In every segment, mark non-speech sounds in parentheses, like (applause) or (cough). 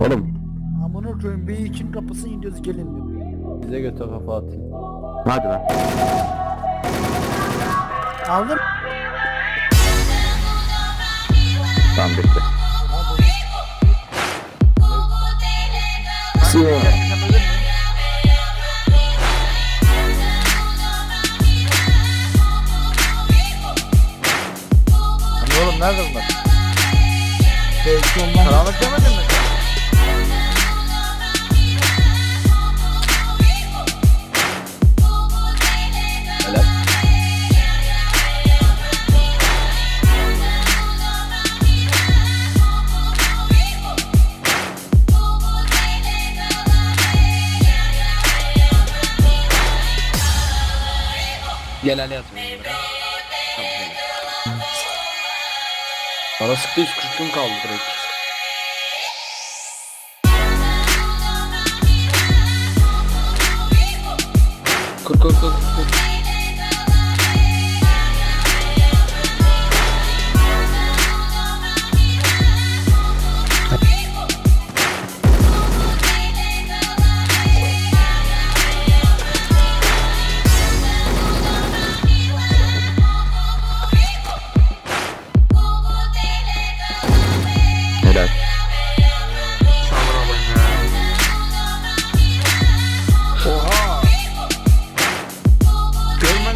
Oğlum Amına koyayım B2'nin kapısını iniyoruz gelin diyor. Bize götü kafa atayım. hadi lan. Aldın mı? Tamam bekle. Siyah. Hani oğlum nerede bunlar? Belki ondan. Karanlık demedin mi? Ali atmayın. Tamam helal. Bana sıktı 140 gün kaldı direkt. Kur kur kur kur.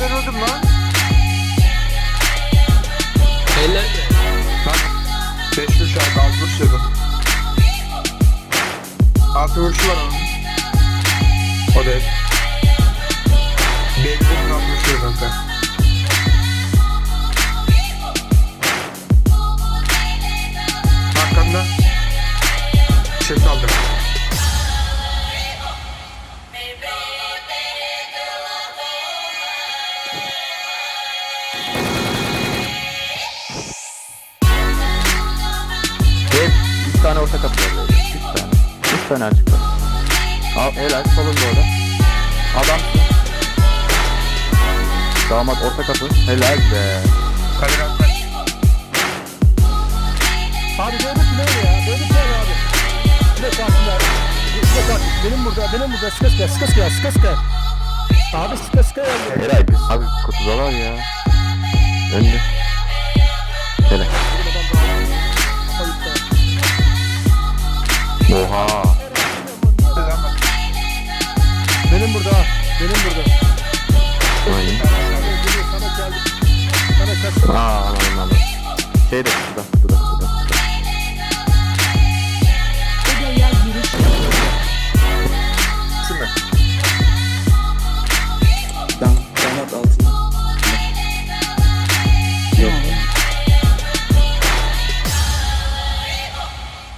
Öldüm lan. Be. Bak. 5 vuruş aldı, 6 vuruş yedi. 6 vuruşu var onun. O değil. Belli 6 vuruş yedi kanka. Arkamda. Ses aldım. Orta kapı var böyle. 3 tane. 3 tane açık var. Al helal solunda orada. Adamsın. Damat orta kapı. Helal be. Kadir Akbaş. Abi böyle tünel ya. Böyle tünel abi. Tünel karşılar. Tünel karşı. Benim burada. Benim burada. Sıkı sıkı. Sıkı sıkı. Sıkı sıkı. Abi sıkı sıkı. Helal. Abi kutudalar ya. Önde. Helal. Oha. Benim burada. Benim burada. Aynen. Sana geldi. Sana kaç. Aa anladım. Şey de kutuda kutuda kutuda.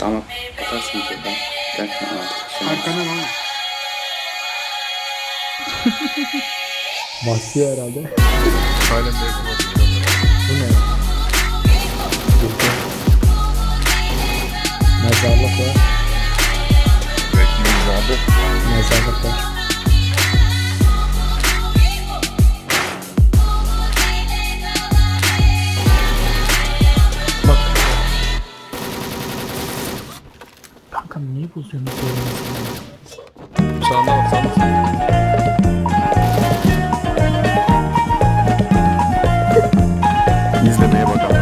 Damat atarsın şuradan. Derken artık. Şimdi. Arkana lan. (laughs) Başlıyor herhalde. Halen de Bu ne? Mezarlık var. Mezarlık var. Kankam niye bozuyorsun bu Sağına bak sağına. İzlemeye bakalım.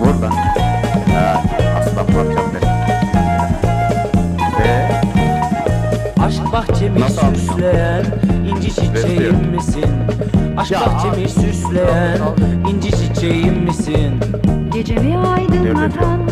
Vur lan. Ha, aslan parçam benim. Ve Aşk bahçemi Nasıl süsleyen inci çiçeğim misin? Aşk Ya bahçemi süsleyen inci çiçeğim misin? Gecemi aydınlatan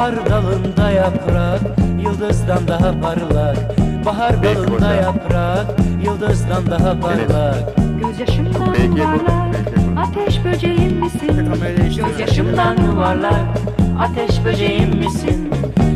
Bahar dalında yaprak Yıldızdan daha parlak Bahar Belki boşa. yaprak Yıldızdan daha parlak Gözyaşımdan Belki yuvarlak. Ateş böceğim misin? Gözyaşımdan yuvarlak Ateş böceğim misin?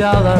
Yala